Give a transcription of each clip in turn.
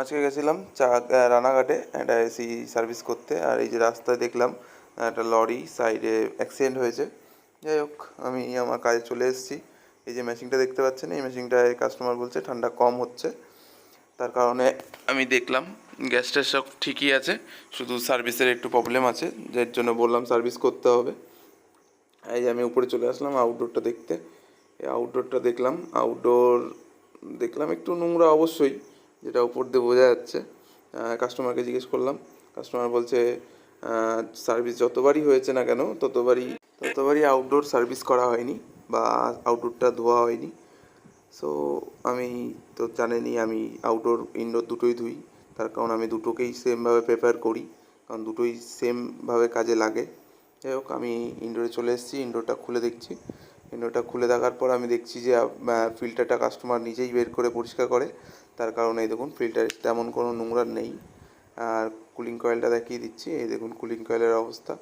আজকে গেছিলাম চা রানাঘাটে একটা এসি সার্ভিস করতে, আর এই যে রাস্তায় দেখলাম একটা লরি সাইডে অ্যাক্সিডেন্ট হয়েছে। যাই হোক, আমি আমার কাজে চলে এসেছি। এই যে মেশিনটা দেখতে পাচ্ছেন, এই মেশিনটায় কাস্টমার বলছে ঠান্ডা কম হচ্ছে। তার কারণে আমি দেখলাম গ্যাসটা সব ঠিকই আছে, শুধু সার্ভিসের একটু প্রবলেম আছে, যার জন্য বললাম সার্ভিস করতে হবে। এই যে আমি উপরে চলে আসলাম আউটডোরটা দেখতে। এই আউটডোরটা দেখলাম আউটডোর দেখলাম একটু নোংরা অবশ্যই যেটা উপর দিয়ে বোঝা যাচ্ছে কাস্টমারকে জিজ্ঞেস করলাম। কাস্টমার বলছে সার্ভিস যতবারই হয়েছে না কেন, ততবারই ততবারই আউটডোর সার্ভিস করা হয়নি বা আউটডোরটা ধোয়া হয়নি। সো আমি তো জানেনই আমি আউটডোর ইনডোর দুটোই ধুই। তার কারণ আমি দুটোকেই সেমভাবে প্রেফার করি, কারণ দুটোই সেমভাবে কাজে লাগে। যাই হোক, আমি ইনডোরে চলে এসেছি ইনডোরটা খুলে দেখছি। ইনডোরটা খুলে দেখার পর আমি দেখছি যে ফিল্টারটা কাস্টমার নিজেই বের করে পরিষ্কার করে। তার কারণে এই দেখুন ফিল্টার তেমন কোনো নোংরা নেই। আর কুলিং কয়েলটা দেখিয়ে দিচ্ছি, এই দেখুন কুলিং কয়েলের অবস্থা।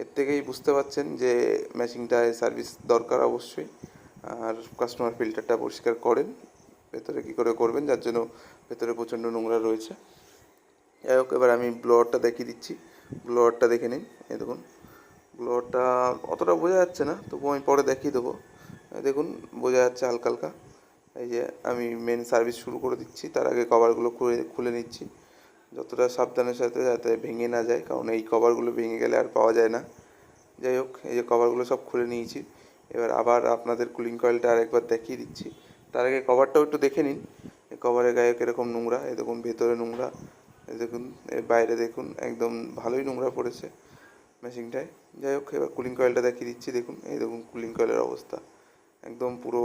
এর থেকেই বুঝতে পারছেন যে মেশিনটায় সার্ভিস দরকার অবশ্যই। আর কাস্টমার ফিল্টারটা পরিষ্কার করেন। ভেতরে কী করে করবেন, যার জন্য ভেতরে প্রচণ্ড নোংরা রয়েছে। যাই হোক, এবার আমি ব্লোয়ারটা দেখিয়ে দিচ্ছি। ব্লোয়ারটা দেখে নিন, এই দেখুন। ব্লোয়ারটা অতটা বোঝা যাচ্ছে না তবু আমি পরে দেখিয়ে দেবো। দেখুন, বোঝা যাচ্ছে হালকা হালকা এই যে, আমি মেন সার্ভিস শুরু করে দিচ্ছি, তার আগে কভারগুলো খুলে খুলে নিচ্ছি। যতটা সাবধানের সাথে যাতে ভেঙে না যায়, কারণ এই কভারগুলো ভেঙে গেলে আর পাওয়া যায় না। যাই হোক, এই যে কভারগুলো সব খুলে নিয়েছি। এবার আবার আপনাদের কুলিং কয়েলটা আরেকবার দেখিয়ে দিচ্ছি। তার আগে কভারটাও একটু দেখে নিন। কভারের গায়ে কীরকম নোংরা এ দেখুন, ভেতরে নোংরা। এই দেখুন বাইরে দেখুন, একদম ভালোই নোংরা পড়েছে। মেশিনটায়। যাই হোক, এবার কুলিং কয়েলটা দেখিয়ে দিচ্ছি। দেখুন, এই দেখুন কুলিং কয়েলের অবস্থা। একদম পুরো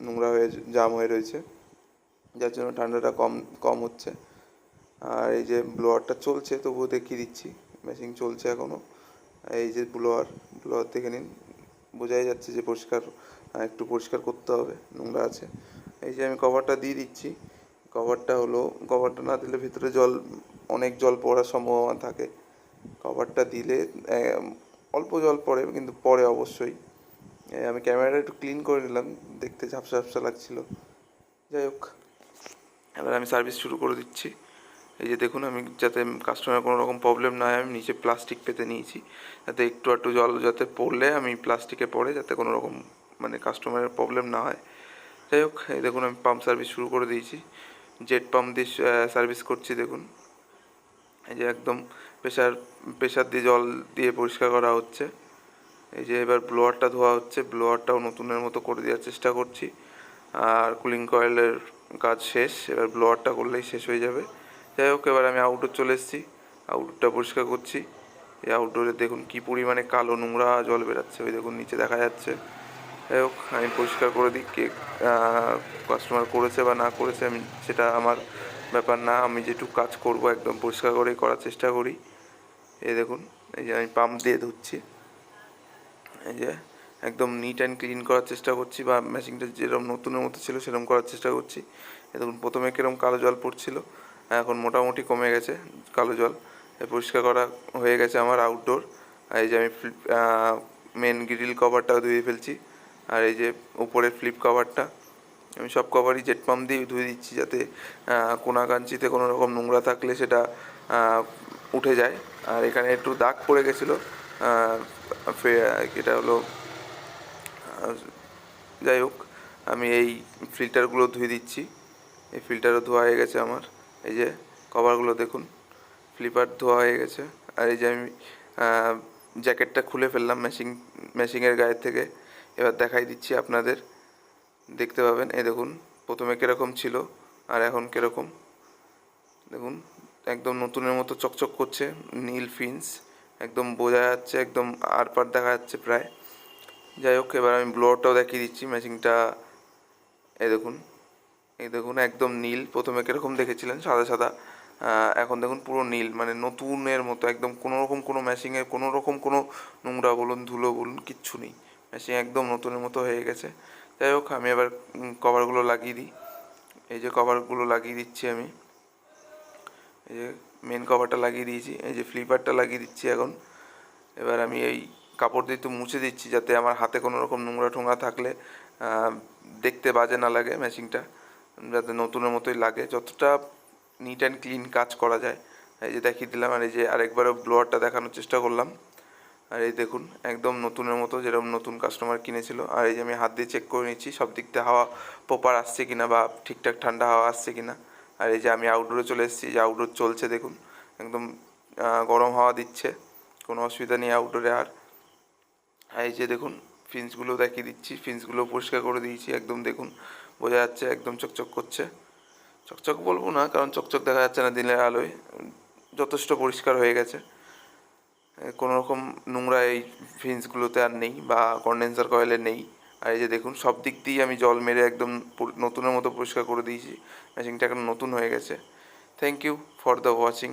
নোংরা হয়ে জাম হয়ে রয়েছে। যার জন্য ঠান্ডাটা কম কম হচ্ছে। আর এই যে ব্লোয়ারটা চলছে, তবুও দেখিয়ে দিচ্ছি। মেশিন চলছে এখনও এই যে ব্লোয়ার ব্লোয়ার দেখে নিন। বোঝাই যাচ্ছে যে পরিষ্কার একটু পরিষ্কার করতে হবে। নোংরা আছে। এই যে আমি কভারটা দিয়ে দিচ্ছি। কভারটা হলো কভারটা না দিলে ভিতরে জল, অনেক জল পড়ার সম্ভাবনা থাকে। কভারটা দিলে অল্প জল পড়ে, কিন্তু পড়ে অবশ্যই। আমি ক্যামেরাটা একটু ক্লিন করে নিলাম, দেখতে ঝাপসা ঝাপসা লাগছিল। যাই হোক, এবার আমি সার্ভিস শুরু করে দিচ্ছি। এই যে দেখুন, আমি যাতে কাস্টমার কোনো রকম প্রবলেম না হয়, আমি নিচে প্লাস্টিক পেতে নিয়েছি। যাতে একটু একটু জল যাতে পড়লে, আমি প্লাস্টিকে পড়ে, যাতে কোনো রকম মানে কাস্টমারের প্রবলেম না হয়। যাই হোক, এই দেখুন, আমি পাম্প সার্ভিস শুরু করে দিয়েছি। জেট পাম্প দিয়ে সার্ভিস করছি, দেখুন। এই যে একদম প্রেশার প্রেশার দিয়ে জল দিয়ে পরিষ্কার করা হচ্ছে। এই যে এবার ব্লোয়ারটা ধোয়া হচ্ছে, ব্লোয়ারটাও নতুনের মতো করে দেওয়ার চেষ্টা করছি। আর কুলিং কয়েলের কাজ শেষ, এবার ব্লোয়ারটা করলেই শেষ হয়ে যাবে। যাই হোক, এবার আমি আউটডোর চলে এসেছি। আউটডোরটা পরিষ্কার করছি। এই আউটডোরে দেখুন কি পরিমাণে কালো নোংরা জল বেরাচ্ছে। ওই দেখুন, নিচে দেখা যাচ্ছে। যাই হোক, আমি পরিষ্কার করে দিই কে কাস্টমার করেছে বা না করেছে, আমি, সেটা আমার ব্যাপার না। আমি যেটুকু কাজ করব, একদম পরিষ্কার করেই করার চেষ্টা করি। এই দেখুন, এই যে আমি পাম্প দিয়ে ধুচ্ছি। এই যে একদম নিট অ্যান্ড ক্লিন করার চেষ্টা করছি বা মেশিনটা যেরকম নতুনের মতো ছিল সেরকম করার চেষ্টা করছি। দেখুন, প্রথমে কীরকম কালো জল পড়ছিল, এখন মোটামুটি কমে গেছে কালো জল। পরিষ্কার করা হয়ে গেছে আমার আউটডোর আর এই যে আমি ফ্লিপ মেন গ্রিল কভারটাও ধুয়ে ফেলছি। আর এই যে উপরের ফ্লিপ কভারটা আমি সব কভারই জেট পাম্প দিয়ে ধুয়ে দিচ্ছি যাতে কোনাকাঞ্চিতে কোনো রকম নোংরা থাকলে সেটা উঠে যায়। আর এখানে একটু দাগ পড়ে গেছিল। এটা হলো যাই হোক, আমি এই ফিল্টারগুলো ধুয়ে দিচ্ছি। এই ফিল্টারও ধোয়া হয়ে গেছে আমার। এই যে কভারগুলো দেখুন, ফ্লিপার ধোয়া হয়ে গেছে। আর এই যে আমি জ্যাকেটটা খুলে ফেললাম মেশিন, মেশিনের গায়ের থেকে। এবার দেখাই দিচ্ছি আপনাদের। দেখতে পাবেন, এই দেখুন, প্রথমে কীরকম ছিল, আর এখন কীরকম। দেখুন একদম নতুনের মতো চকচক করছে, নীল ফিন্স একদম বোঝা যাচ্ছে, একদম আর পার দেখা যাচ্ছে প্রায়। যাই হোক, এবার আমি ব্লোয়ারটাও দেখিয়ে দিচ্ছি মেশিনটা এই দেখুন এই দেখুন, একদম নীল, প্রথমে কীরকম দেখেছিলেন? সাদা সাদা। এখন দেখুন পুরো নীল মানে নতুনের মতো, একদম কোনো রকম কোনো মেশিংয়ে কোনো রকম কোনো নোংরা বলুন, ধুলো বলুন, কিচ্ছু নেই। মেশিন একদম নতুনের মতো হয়ে গেছে। যাই হোক, আমি এবার কভারগুলো লাগিয়ে দিই। এই যে কভারগুলো লাগিয়ে দিচ্ছি আমি। এই যে মেন কভারটা লাগিয়ে দিয়েছি, এই যে ফ্লিপারটা লাগিয়ে দিচ্ছি এখন। এবার আমি এই কাপড় দিয়ে একটু মুছে দিচ্ছি যাতে আমার হাতে কোনো রকম নোংরা টোংরা থাকলে দেখতে বাজে না লাগে মেশিনটা যাতে নতুনের মতোই লাগে। যতটা নিট অ্যান্ড ক্লিন কাজ করা যায়। এই যে দেখিয়ে দিলাম, আর এই যে আরেকবারও ব্লোয়ারটা দেখানোর চেষ্টা করলাম। আর এই দেখুন, একদম নতুনের মতো যেরকম নতুন কাস্টমার কিনেছিল। আর এই যে আমি হাত দিয়ে চেক করে নিচ্ছি সব দিক দিয়ে হাওয়া প্রপার আসছে কিনা বা ঠিকঠাক ঠান্ডা হাওয়া আসছে কিনা। আর এই যে আমি আউটডোরে চলে এসেছি যে আউটডোর চলছে দেখুন একদম গরম হাওয়া দিচ্ছে কোনো অসুবিধা নেই আউটডোরে আর। এই যে দেখুন ফিন্সগুলো দেখিয়ে দিচ্ছি ফিন্সগুলো পরিষ্কার করে দিয়েছি একদম দেখুন বোঝা যাচ্ছে একদম চকচক করছে। চকচক বলব না কারণ চকচক দেখা যাচ্ছে না দিনের আলোয় যথেষ্ট পরিষ্কার হয়ে গেছে। এ, কোনো রকম নোংরা এই ফিন্সগুলোতে আর নেই বা কন্ডেন্সার কয়েলে নেই। আর এই যে দেখুন, সব দিক দিয়েই আমি জল মেরে একদম নতুনের মতো পরিষ্কার করে দিয়েছি। ম্যাচিংটা এখন নতুন হয়ে গেছে। Thank you for the watching